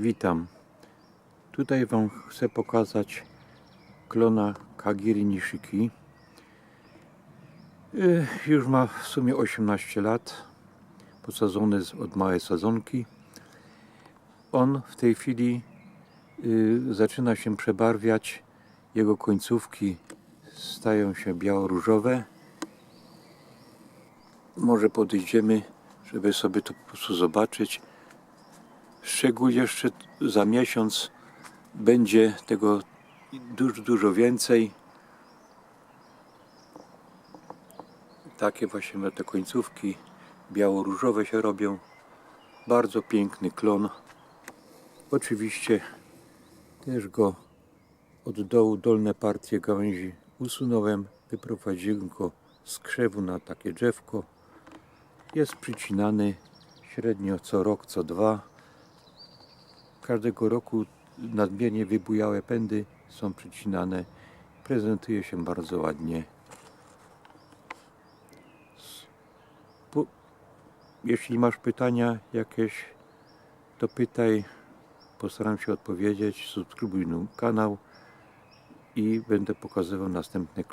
Witam. Tutaj Wam chcę pokazać klona Kagiri Nishiki. Y, Już ma w sumie 18 lat. Posadzony od małej sadzonki. On w tej chwili y, zaczyna się przebarwiać. Jego końcówki stają się biało-różowe. Może podejdziemy, żeby sobie to po prostu zobaczyć. Szczególnie jeszcze za miesiąc będzie tego dużo, dużo więcej. Takie właśnie te końcówki biało-różowe się robią. Bardzo piękny klon. Oczywiście też go od dołu dolne partie gałęzi usunąłem. Wyprowadziłem go z krzewu na takie drzewko. Jest przycinany średnio co rok, co dwa. Każdego roku nadmiernie wybujałe pędy są przycinane. Prezentuje się bardzo ładnie. Jeśli masz pytania jakieś, to pytaj. Postaram się odpowiedzieć. Subskrybuj kanał i będę pokazywał następne klony.